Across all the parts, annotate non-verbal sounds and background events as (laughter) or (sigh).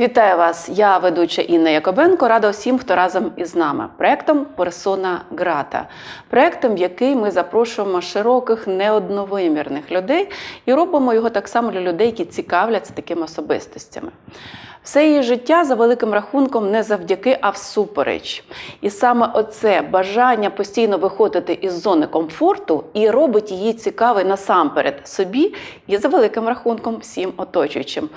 Вітаю вас! Я ведуча Інна Якобенко. Рада всім, хто разом із нами. Проектом Персона Грата, проектом, в який ми запрошуємо широких неодновимірних людей і робимо його так само для людей, які цікавляться такими особистостями. Все її життя за великим рахунком не завдяки, а всупереч. І саме оце бажання постійно виходити із зони комфорту і робить її цікавою насамперед собі і за великим рахунком всім оточуючим.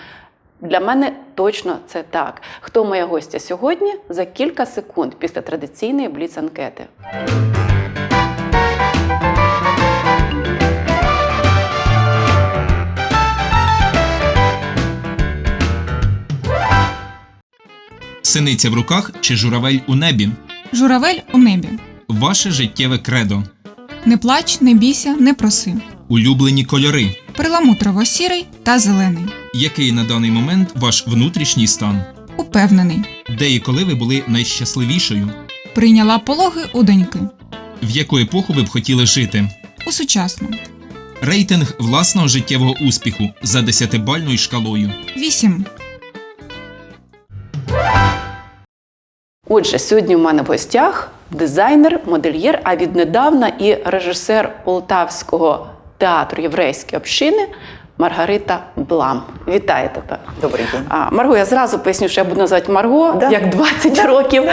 Для мене точно це так. Хто моя гостя сьогодні? За кілька секунд після традиційної бліц-анкети. Синиця в руках чи журавель у небі? Журавель у небі. Ваше життєве кредо. Не плач, не бійся, не проси. Улюблені кольори. Перламутрово-сірий та зелений. Який на даний момент ваш внутрішній стан? Упевнений. Де і коли ви були найщасливішою? Прийняла пологи у доньки. В яку епоху ви б хотіли жити? У сучасну. Рейтинг власного життєвого успіху за десятибальною шкалою. Вісім. Отже, сьогодні у мене в гостях дизайнер, модельєр, а віднедавна і режисер Полтавського театру єврейської общини Маргарита Блам. Вітаю тебе. Добрий день. А, Марго, я зразу поясню, що я буду називати Марго Да. як 20 років.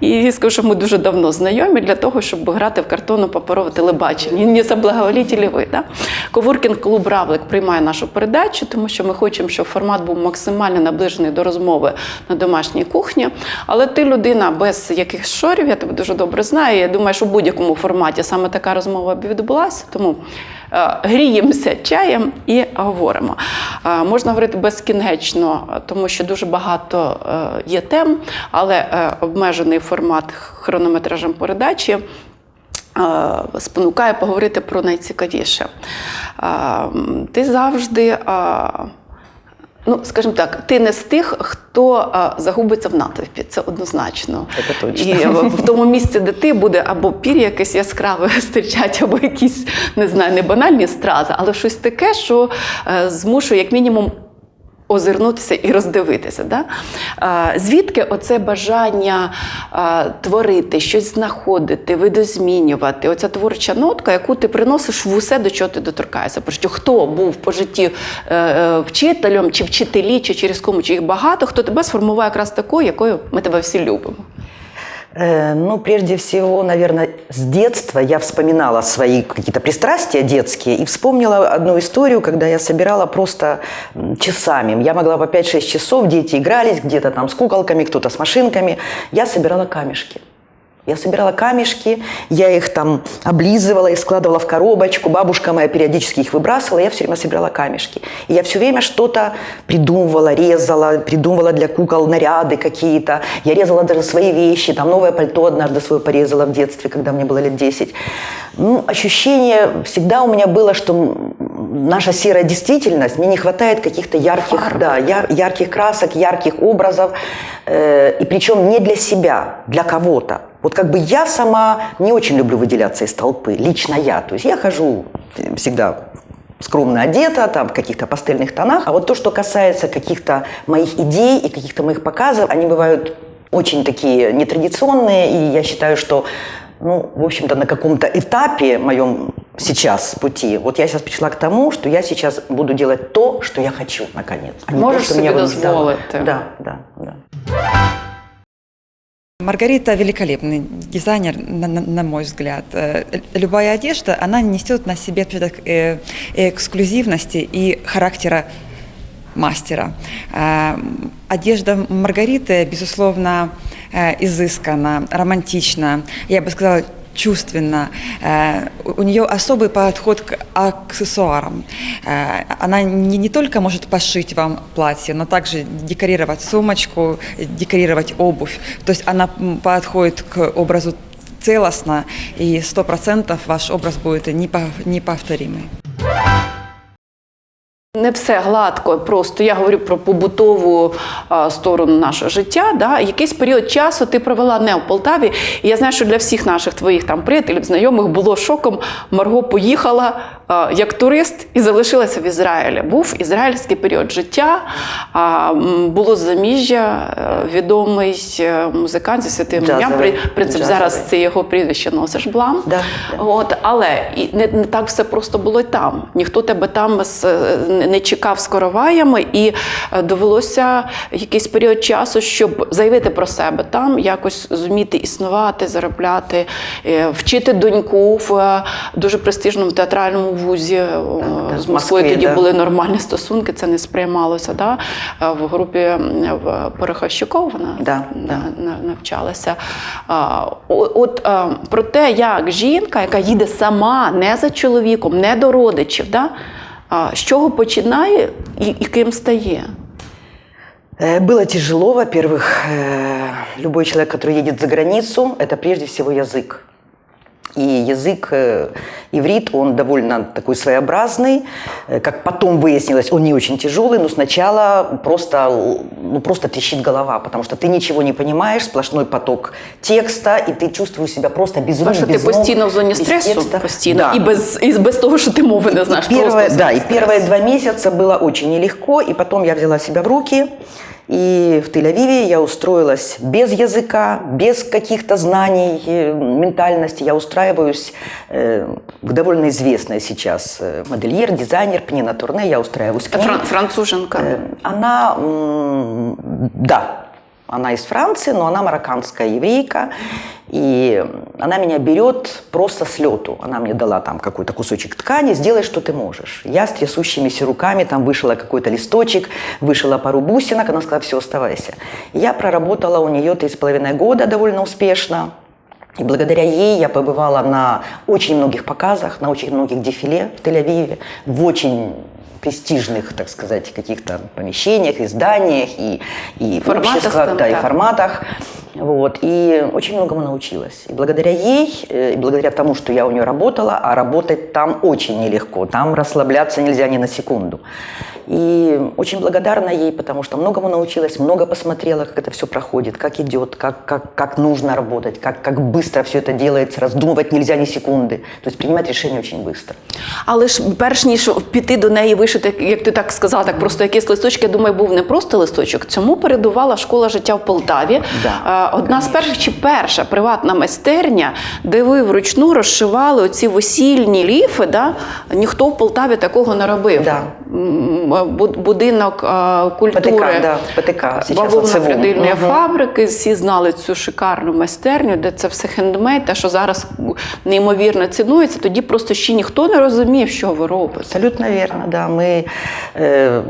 І скажу, що ми дуже давно знайомі для того, щоб грати в картонно паперове телебачення. Не заблаговолітелі ви. Да? Коворкінг клуб Равлик приймає нашу передачу, тому що ми хочемо, щоб формат був максимально наближений до розмови на домашній кухні. Але ти людина без якихось шорів, я тебе дуже добре знаю. Я думаю, що в будь-якому форматі саме така розмова б відбулася. Тому гріємося чаєм і говоримо. Е, Можна говорити безкінечно, е, тому що дуже багато е, є тем, але е, обмежений формат хронометражем передачі. е, Спонукає поговорити про найцікавіше. Е, Ти завжди, е, ну скажімо так, ти не з тих, хто а, загубиться в натовпі. Це однозначно. Це точно. І в- в тому місці, де ти буде або пір якесь яскраве (laughs) стирчать, або якісь не знаю, не банальні стрази, але щось таке, що е, змушує як мінімум. Озирнутися і роздивитися. Да? Звідки оце бажання творити, щось знаходити, видозмінювати? Оця творча нотка, яку ти приносиш в усе, до чого ти доторкаєшся. Про що хто був по житті е, е, вчителем, чи вчителі, чи через кому, чи їх багато, хто тебе сформував якраз такою, якою ми тебе всі любимо. Э, Ну, прежде всего, наверное, с детства я вспоминала свои какие-то пристрастия детские и вспомнила одну историю, когда я собирала просто часами. Я могла по 5-6 часов, дети игрались где-то там с куколками, кто-то с машинками. Я собирала камешки. Я собирала камешки, я их там облизывала и складывала в коробочку. Бабушка моя периодически их выбрасывала, я все время собирала камешки. И я все время что-то придумывала, резала, придумывала для кукол наряды какие-то. Я резала даже свои вещи, там новое пальто однажды свое порезала в детстве, когда мне было лет 10. Ну, ощущение всегда у меня было, что наша серая действительность, мне не хватает каких-то ярких, да, яр- ярких красок, ярких образов, э, и причем не для себя, для кого-то. Вот как бы я сама не очень люблю выделяться из толпы, лично я. То есть я хожу всегда скромно одета, там в каких-то пастельных тонах. А вот то, что касается каких-то моих идей и каких-то моих показов, они бывают очень такие нетрадиционные, и я считаю, что ну, в общем-то, на каком-то этапе моем сейчас пути, вот я сейчас пришла к тому, что я сейчас буду делать то, что я хочу, наконец. а не Можешь то, что меня себе вынуждало. дозволить. Да, да, да. Маргарита великолепный дизайнер, на, на- на мой взгляд. Э, Любая одежда, она несет на себе отпечаток э, эксклюзивности и характера мастера. Э, Одежда Маргариты, безусловно, э, изысканна, романтична, я бы сказала, чувственно. Э, У у нее особый подход к аксессуарам. Э, Она не, не только может пошить вам платье, но также декорировать сумочку, декорировать обувь. То есть она м, подходит к образу целостно, и сто процентов ваш образ будет непо- неповторимый. Не все гладко, просто я говорю про побутову а, сторону нашого життя. Да? Якийсь період часу ти провела не в Полтаві. І я знаю, що для всіх наших твоїх там приятелів, знайомих було шоком. Марго поїхала як турист і залишилася в Ізраїлі. Був ізраїльський період життя, було заміжжя, е, відомий е, музикант зі святим ім'ям. Джазовий. При- В принципі, Джазовий. зараз це його прізвище носиш блам. Да, да. От, але не, не так все просто було й там. Ніхто тебе там не чекав з короваями, і е, довелося якийсь період часу, щоб заявити про себе там, якось зуміти існувати, заробляти, е, вчити доньку в е, дуже престижному театральному вузі. Е, да, З в Москвою Москві, тоді да. були нормальні стосунки, це не сприймалося. Да? Е, В групі м, в Пороховщиков вона Да, да. на- навчалася. А, о- От а, про те, як жінка, яка їде сама, не за чоловіком, не до родичів, да? а, з чого починає і, і ким стає? Э, Было тяжело, во-первых, э, любой человек, который едет за границу, это прежде всего язык. И язык э, иврит, он довольно такой своеобразный. Э, Как потом выяснилось, он не очень тяжелый, но сначала просто, ну, просто трещит голова, потому что ты ничего не понимаешь, сплошной поток текста, и ты чувствуешь себя просто без рук, Тому що ти без ног, постійно в зоні без стресу, текста. постійно, Да. і, без, і без того, що ти мови не знаєш. Первое, просто да, и стрес. первые два месяца было очень нелегко, и потом я взяла себя в руки, и в Тель-Авиве я устроилась без языка, без каких-то знаний, э, ментальности. Я устраиваюсь э, к довольно известной сейчас э, модельер, дизайнер Пнина Турне, я устраиваюсь к ней. Фран- француженка. Э, Она, м, да, она из Франции, но она марокканская еврейка. И она меня берет просто с лету. Она мне дала там какой-то кусочек ткани, сделай, что ты можешь. Я с трясущимися руками там вышила какой-то листочек, вышила пару бусинок, она сказала, все, оставайся. Я проработала у нее три с половиной года довольно успешно. И благодаря ей я побывала на очень многих показах, на очень многих дефиле в Тель-Авиве, в очень престижных, так сказать, каких-то помещениях, изданиях и, и Форматах обществах, там, да, и да. форматах. Вот. И очень многому научилась. И благодаря ей, э, и благодаря тому, что я у нее работала, а работать там очень нелегко, там расслабляться нельзя ни на секунду. И очень благодарна ей, потому что многому научилась, много посмотрела, как это все проходит, как идет, как, как, как нужно работать, как, как быстро все это делается, раздумывать нельзя ни секунды. То есть принимать решения очень быстро. Але ж перш ніж піти до неї вишити, як ти так сказала, так просто якийсь листочок, я думаю, був не просто листочок. Цьому передувала школа життя в Полтаві. Да. Е, Одна з перших чи перша приватна майстерня, де ви вручну розшивали оці весільні ліфи. Да? Ніхто в Полтаві такого не робив. Да М, бу- Будинок е, культури ПТК, да, ПТК, сейчас бавовна ЦВУ. придильної Мгм. фабрики. Всі знали цю шикарну майстерню, де це все хендмейд, те, що зараз неймовірно цінується. Тоді просто ще ніхто не розумів, що ви робите. Абсолютно верно, да. Мы, э,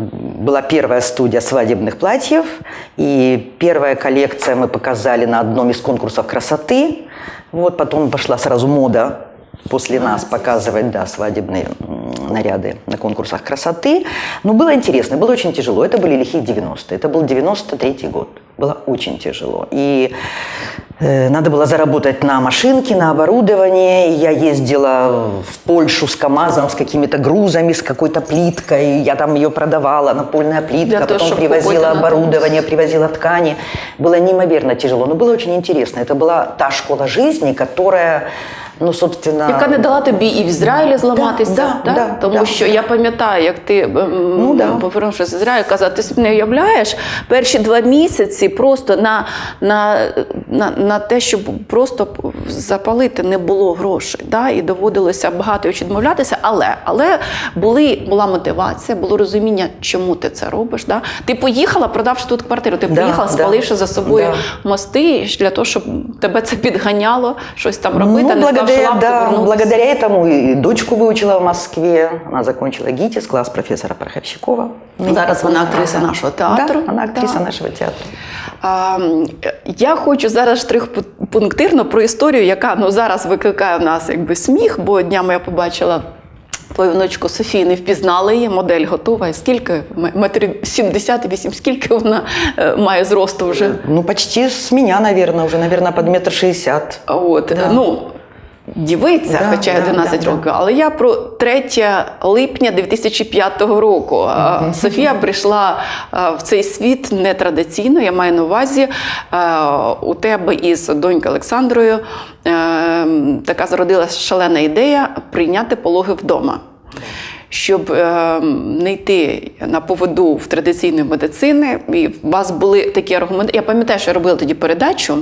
была первая студия свадебных платьев, и первая коллекция мы показали на одном из конкурсов красоты. Вот потом пошла сразу мода после нас показывать, да, свадебные наряды на конкурсах красоты. Но было интересно, было очень тяжело. Это были лихие 90-е. Это был 93-й год. Было очень тяжело. И Э, Надо было заработать на машинке, на оборудование. И Я ездила в Польшу с КАМАЗом, с какими-то грузами, с какой-то плиткой. Я там ее продавала, напольная плитка. Для потом привозила оборудование, привозила ткани. Было неимоверно тяжело, но было очень интересно. Это была та школа жизни, которая, ну, собственно... Яка не дала тобі і в Ізраїлі зламатися, да, да? да, тому да. що я пам'ятаю, як ти ем, Ну, да. повернувшись з Ізраїлю, казав, ти собі не уявляєш перші два місяці просто на, на, на, на те, щоб просто запалити не було грошей. Да? І доводилося багато від відмовлятися, але, але були, була мотивація, було розуміння, чому ти це робиш. Да? Ти поїхала, продавши тут квартиру, ти Да, поїхала, да. спаливши за собою Да. мости для того, щоб тебе це підганяло, щось там робити, Ну, не лапку, да, благодаря этому и дочку выучила в Москве. Она закончила ГИТИС, класс профессора Пороховщикова. Зараз вона актриса нашого театру. Да, она актриса Да. нашего театра. А, я хочу зараз штрих-пунктирно про історію, яка ну, зараз викликає в нас якби сміх, бо днями я побачила. Твою внучку Софію не впізнали її, модель готова. І скільки? М- Метрів 78, скільки вона е, має зросту вже? Ну, почти с меня, наверное, уже, наверное, под метр шестьдесят. От, Да. ну, дівиця, Да, хоча й да, 11 да, років. Але я про 3 липня 2005 року. А, Софія прийшла в цей світ нетрадиційно. Я маю на увазі у тебе із донькою Олександрою е, така зародилася шалена ідея прийняти пологи вдома. Щоб е, не йти на поводу в традиційної медицини. І у вас були такі аргументи. Я пам'ятаю, що я робила тоді передачу,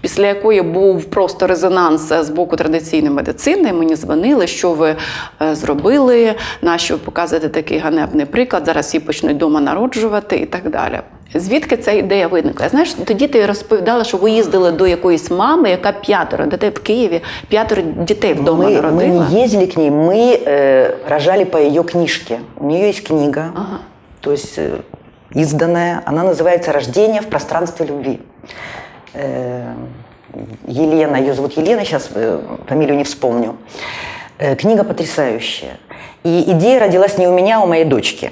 після якої був просто резонанс з боку традиційної медицини. Мені дзвонили, що ви е, зробили, на що ви показуєте такий ганебний приклад. Зараз всі почнуть вдома народжувати і так далі. Звідки ця ідея виникла? Знаєш, тоді ти розповідала, що ви їздили до якоїсь мами, яка п'ятеро дітей в Києві, п'ятеро дітей вдома мы, мы народила. не ездили к ней, мы э, рожали по ее книжке. У нее есть книга, Ага. то есть э, изданная. Она называется «Рождение в пространстве любви». Э, Елена, ее зовут Елена, сейчас э, фамилию не вспомню. Э, книга потрясающая. И идея родилась не у меня, а у моей дочки.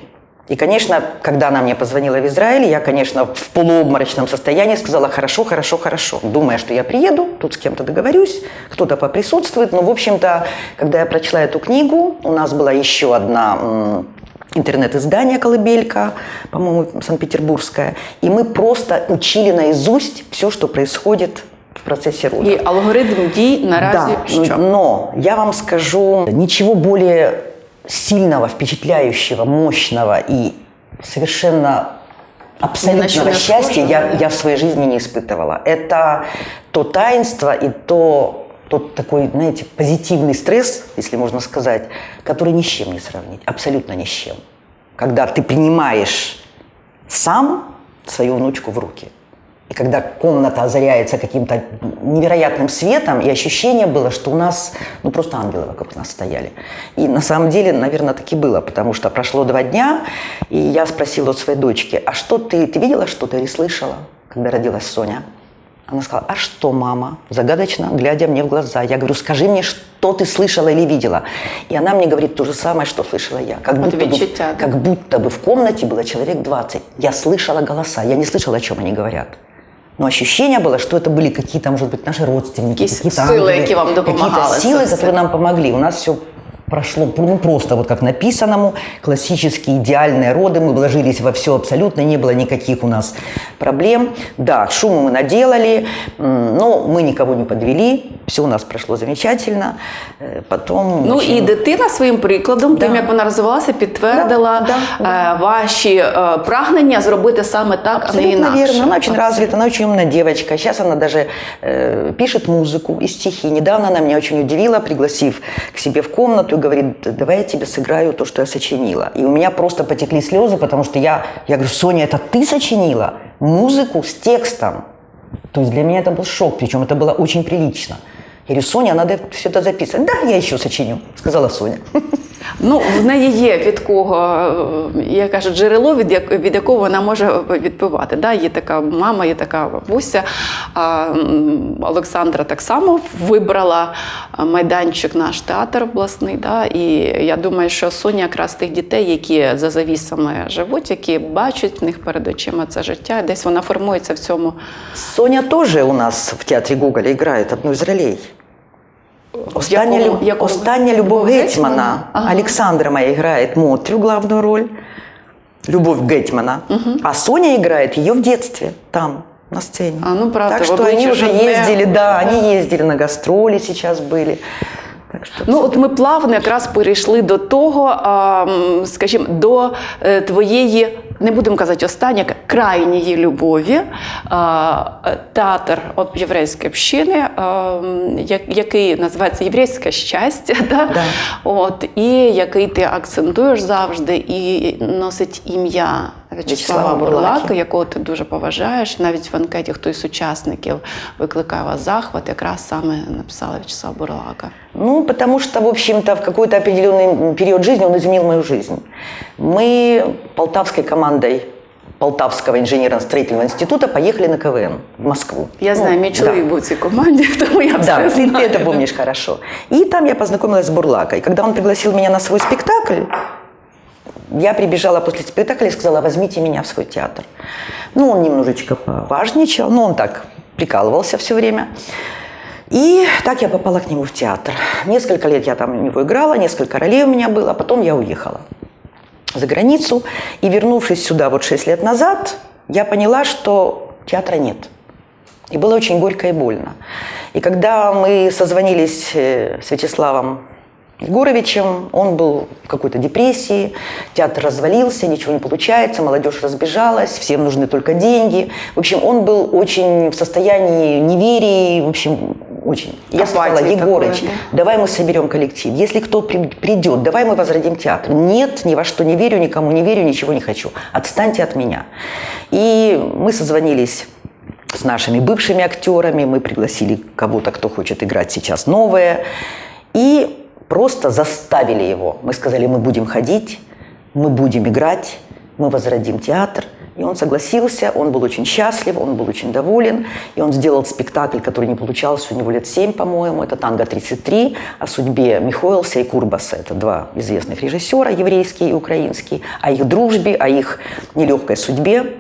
И, конечно, когда она мне позвонила в Израиль, я, конечно, в полуобморочном состоянии сказала «хорошо, хорошо, хорошо», думая, что я приеду, тут с кем-то договорюсь, кто-то поприсутствует. Но, в общем-то, когда я прочла эту книгу, у нас была еще одна м, интернет-издание «Колыбелька», по-моему, санкт-петербургское, и мы просто учили наизусть все, что происходит в процессе родов. І алгоритм дій наразі Да, що? но я вам скажу, ничего более сильного, впечатляющего, мощного и совершенно абсолютного счастья я, да. я в своей жизни не испытывала. Это то таинство и то тот такой, знаете, позитивный стресс, если можно сказать, который ни с чем не сравнить, абсолютно ни с чем. Когда ты принимаешь сам свою внучку в руки. И когда комната озаряется каким-то невероятным светом, и ощущение было, что у нас, ну просто ангелы вокруг нас стояли. И на самом деле, наверное, так и было, потому что прошло два дня, и я спросила у своей дочки, а что ты, ты видела что-то или слышала, когда родилась Соня? Она сказала, а что, мама? Загадочно, глядя мне в глаза. Я говорю, скажи мне, что ты слышала или видела? И она мне говорит то же самое, что слышала я. Как будто, бы, как будто бы в комнате было человек 20. Я слышала голоса, я не слышала, о чем они говорят. Но ощущение было, что это были какие-то, может быть, наши родственники, Какие какие-то силы, ангелы, какие вам допомагали, какие-то силы, собственно. которые нам помогли. У нас все прошло ну, просто вот как написанному, классические идеальные роды, мы вложились во все абсолютно, не было никаких у нас проблем. Да, шума мы наделали, м, но мы никого не подвели, все у нас прошло замечательно. Э, Потом... Ну очень- і дитина своїм прикладом, тим Да. як вона розвивалася, підтвердила Да, да, е, ваші е, прагнення зробити саме так, а не Абсолютно інакше. верно. Она очень Абсолютно. развита, она очень умная девочка. Сейчас она даже э, пишет музыку и стихи. Недавно она меня очень удивила, пригласив к себе в комнату и говорит, давай я тебе сыграю то, что я сочинила. И у меня просто потекли слезы, потому что я, я говорю, Соня, это ты сочинила музыку с текстом? То есть для меня это был шок, причем это было очень прилично. Я говорю, Соня, надо все это записывать. Да, я еще сочиню, сказала Соня. (laughs) Ну, в неї є від кого, е, я кажу, джерело, від, як- якого вона може відпивати. Да? Є така мама, є така бабуся. Олександра так само вибрала майданчик наш театр обласний. Да? І я думаю, що Соня якраз тих дітей, які за завісами живуть, які бачать в них перед очима це життя, десь вона формується в цьому. Соня тоже у нас в театре Гоголя играет одну из ролей. Остання, якому- Лю- якому? Остання Любов Любов Гетьмана. Ага. Александра моя играет Мотрю главную роль. Любовь Гетьмана. А Соня играет ее в детстве там, на сцене. А, ну, правда, так что они уже же не- да, они ездили на гастроли сейчас были. Так что Ну, от ми плавно якраз перейшли до того, скажімо, до е, твоєї, не будемо казати останнє, крайньої любові. Театр об- єврейської общини, який називається Єврейське щастя, (laughs) да? Да. От, і який ти акцентуєш завжди, і носить ім'я В'ячеслава В'ячеслава Бурлака, Бурлаки. якого ти дуже поважаєш. Навіть в анкеті хто із учасників викликає вас захват, якраз саме написала В'ячеслава Бурлака. Ну, потому что, в общем-то, в какой-то определенный период жизни он изменил мою жизнь. Мы полтавской командой Полтавского инженерно-строительного института поехали на КВН в Москву. Я Ну, знаю, мій да. чоловік був в цій команді, (laughs) тому я Да, все ты, знаю. ты это помнишь хорошо. И там я познакомилась с Бурлакой. Когда он пригласил меня на свой спектакль, я прибежала после спектакля и сказала, возьмите меня в свой театр. Ну, он немножечко поважничал, но он так прикалывался все время. И так я попала к нему в театр. Несколько лет я там у него играла, несколько ролей у меня было, а потом я уехала за границу. И вернувшись сюда вот 6 лет назад, я поняла, что театра нет. И было очень горько и больно. И когда мы созвонились э, с Вячеславом Егоровичем. Он был в какой-то депрессии, театр развалился, ничего не получается, молодежь разбежалась, всем нужны только деньги. В общем, он был очень в состоянии неверия, в общем, очень. Я сказала, Апатии Егорыч, такой, давай мы соберем коллектив. Если кто при- придет, давай мы возродим театр. Нет, ни во что не верю, никому не верю, ничего не хочу. Отстаньте от меня. И мы созвонились с нашими бывшими актерами, мы пригласили кого-то, кто хочет играть сейчас новое. И просто заставили его. Мы сказали, мы будем ходить, мы будем играть, мы возродим театр. И он согласился, он был очень счастлив, он был очень доволен. И он сделал спектакль, который не получался у него лет семь, по-моему. Это «Танго-33» о судьбе Михоэлса и Курбаса. Это два известных режиссера, еврейский и украинский. О их дружбе, о их нелегкой судьбе.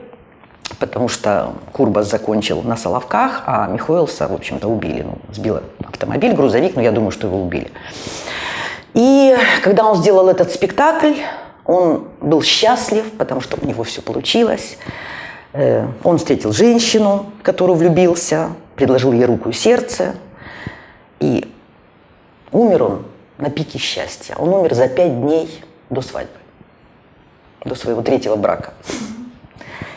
Потому что Курбас закончил на Соловках, а Михоэлса, в общем-то, убили. Ну, сбил автомобиль, грузовик, но я думаю, что его убили. И когда он сделал этот спектакль, он был счастлив, потому что у него все получилось. Э, Он встретил женщину, в которую влюбился, предложил ей руку и сердце. И умер он на пике счастья. Он умер за пять дней до свадьбы, до своего третьего брака.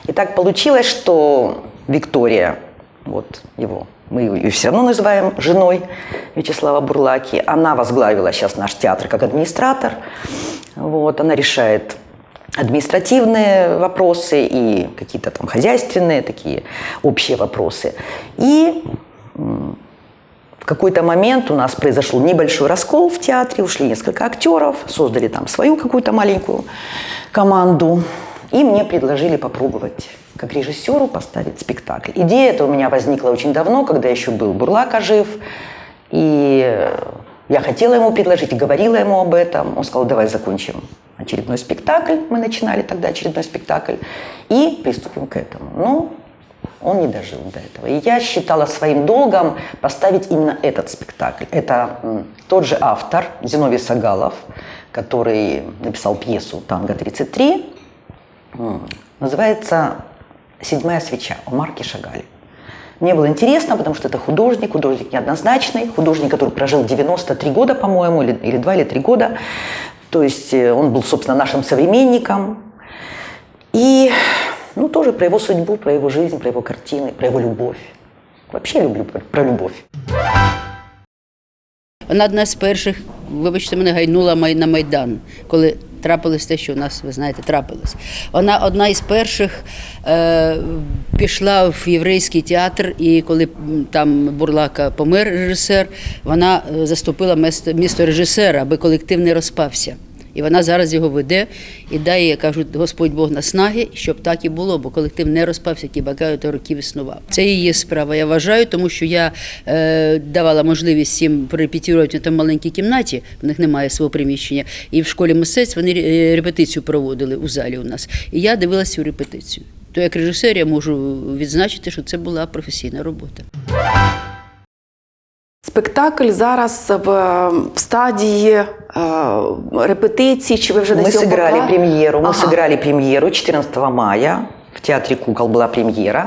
И так получилось, что Виктория, вот его, мы ее все равно называем женой Вячеслава Бурлаки, она возглавила сейчас наш театр как администратор. Вот, она решает административные вопросы и какие-то там хозяйственные, такие общие вопросы. И в какой-то момент у нас произошел небольшой раскол в театре, ушли несколько актеров, создали там свою какую-то маленькую команду. И мне предложили попробовать как режиссеру поставить спектакль. Идея эта у меня возникла очень давно, когда еще был Бурлака жив. И я хотела ему предложить, говорила ему об этом. Он сказал, давай закончим очередной спектакль. Мы начинали тогда очередной спектакль. И приступим к этому. Ну, он не дожил до этого. И я считала своим долгом поставить именно этот спектакль. Это тот же автор, Зиновий Сагалов, который написал пьесу «Танго-33». М, Называется «Седьмая свеча» о Марке Шагале. Мне было интересно, потому что это художник, художник неоднозначный, художник, который прожил 93 года, по-моему, или, или 2 или 3 года. То есть э, он был, собственно, нашим современником. И ну, тоже про его судьбу, про его жизнь, про его картины, про его любовь. Вообще люблю про- про любовь. Вона одна з перших, вибачте, мене гайнула май- на Майдан, коли трапилось те, що у нас, ви знаєте, трапилось. Вона одна із перших е, пішла в єврейський театр, і коли там Бурлака помер режисер, вона е, заступила місто, місто режисера, аби колектив не розпався. І вона зараз його веде і дає, кажуть, Господь Бог наснаги, щоб так і було, бо колектив не розпався, який багато років існував. Це її справа. Я вважаю, тому що я е, давала можливість їм порепетувати в там маленькій кімнаті, в них немає свого приміщення. І в школі мистецтв вони е, репетицію проводили у залі у нас. І я дивилася цю репетицію. То як режисер я можу відзначити, що це була професійна робота. Спектакль зараз в, е, в стадії е, репетиції, чи ви вже Мы десь його сыграли поклали? премьеру. Мы Ага. сыграли премьеру 14 мая. В Театре кукол была премьера.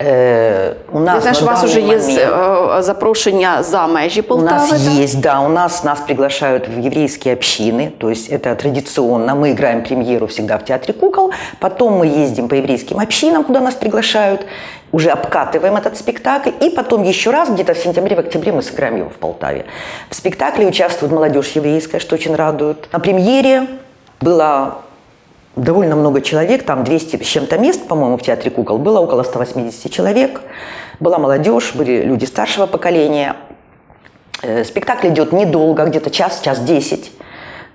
Э, у Я нас знаю, що у на вас вже данный є з- момент- е, запрошення за межі У Полтави. нас так? есть, да, у нас нас приглашают в еврейские общины, то есть это традиционно. Мы играем премьеру всегда в Театре кукол, потом мы ездим по еврейским общинам, куда нас приглашают, уже обкатываем этот спектакль, и потом еще раз, где-то в сентябре, в октябре мы сыграем его в Полтаве. В спектакле участвует молодежь еврейская, что очень радует. На премьере было довольно много человек, там 200 с чем-то мест, по-моему, в Театре кукол, было около 180 человек. Была молодежь, были люди старшего поколения. Э, Спектакль идет недолго, где-то час, час десять.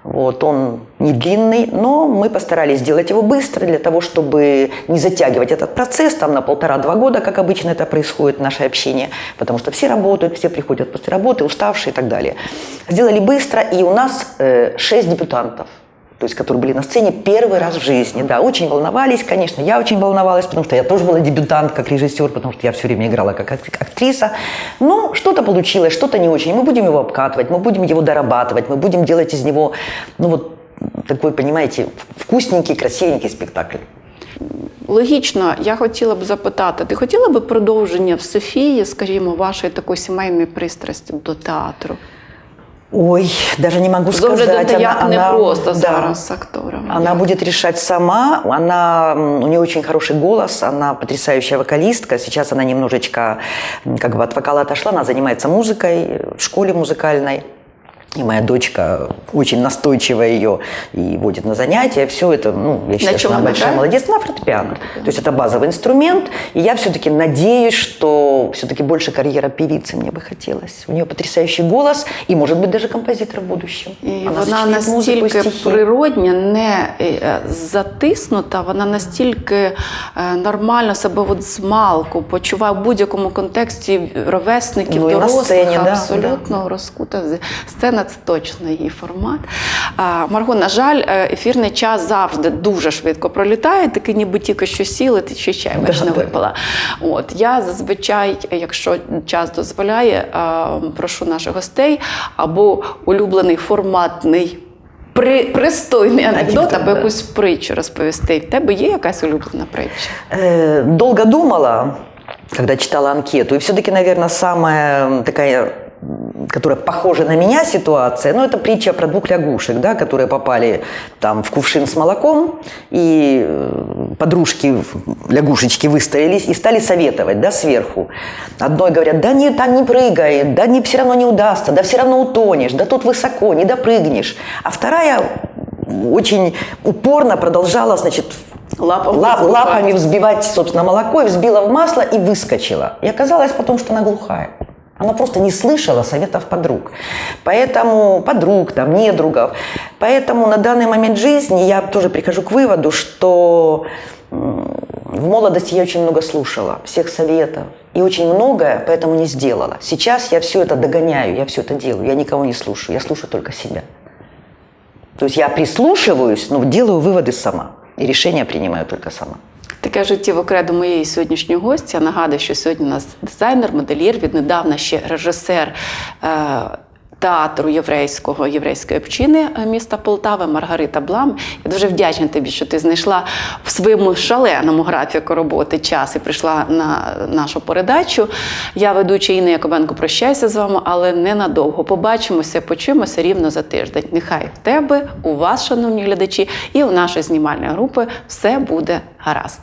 Вот, он не длинный, но мы постарались сделать его быстро для того, чтобы не затягивать этот процесс там на полтора-два года, как обычно это происходит, наше общение, потому что все работают, все приходят после работы, уставшие и так далее. Сделали быстро, и у нас э, шесть дебютантов то есть которые были на сцене первый раз в жизни. Да, очень волновались, конечно, я очень волновалась, потому что я тоже была дебютант как режиссер, потому что я все время играла как ак- актриса. Но что-то получилось, что-то не очень. Мы будем его обкатывать, мы будем его дорабатывать, мы будем делать из него, ну вот, такой, понимаете, вкусненький, красивенький спектакль. Логічно, я хотіла б запитати, ти хотіла б продовження в Софії, скажімо, вашої такої сімейної пристрасті до театру? Ой, даже не могу З огляду сказать. на те, як Она- не она- просто да. зараз з актором. Она будет решать сама. Она, м, у нее очень хороший голос, она потрясающая вокалистка. Сейчас она немножечко м, как бы от вокала отошла, она занимается музыкой в школе музыкальной. И моя дочка очень настойчиво ее и водит на занятия. Все это, ну, я считаю, что чем она она большая играет? молодец. На фортепиано. То есть это базовый инструмент. И я все-таки надеюсь, что все-таки больше карьера певицы мне бы хотелось. У нее потрясающий голос и, может быть, даже композитор в будущем. І Она вона сочиняет музыку, настільки стихи. природня, не е, затиснута, вона настільки е, нормально себе от змалку почуває в будь-якому контексті ровесників, Ну, і на дорослих, сцені, да, абсолютно розкута. з- Сцена це точно її формат. Марго, на жаль, е, ефірний час завжди дуже швидко пролітає, таки ніби тільки що сіли, ти ще чай Да, не да. випила. От я зазвичай, якщо час дозволяє, е, прошу наших гостей або улюблений форматний. При, пристойний анекдот або якусь притчу розповісти. В тебе є якась улюблена притча? Э, Долго думала, когда читала анкету, и все-таки, наверное, самая такая которая похожа на меня ситуация, ну, это притча про двух лягушек, да, которые попали там в кувшин с молоком, и э, подружки, лягушечки выстроились и стали советовать, да, сверху. Одной говорят, да не, там не прыгай, да не, все равно не удастся, да все равно утонешь, да тут высоко, не допрыгнешь. А вторая очень упорно продолжала, значит, Лапами лап- взбивать. лапами взбивать, собственно, молоко, взбила в масло и выскочила. И оказалось потом, что она глухая. Она просто не слышала советов подруг. Поэтому подруг, там, недругов. Поэтому на данный момент жизни я тоже прихожу к выводу, что в молодости я очень много слушала всех советов. И очень многое поэтому не сделала. Сейчас я все это догоняю, я все это делаю. Я никого не слушаю, я слушаю только себя. То есть я прислушиваюсь, но делаю выводы сама. И решения принимаю только сама. Таке життєво кредо моєї сьогоднішньої гості. Я нагадую, що сьогодні у нас дизайнер, модельєр, віднедавна ще режисер. Е- Театру єврейського єврейської общини е, міста Полтави Маргарита Блам. Я дуже вдячна тобі, що ти знайшла в своєму шаленому графіку роботи час і прийшла на нашу передачу. Я ведуча Інна Якобенко прощаюся з вами, але ненадовго. Побачимося, почуємося рівно за тиждень. Нехай в тебе, у вас, шановні глядачі, і у нашої знімальної групи все буде гаразд.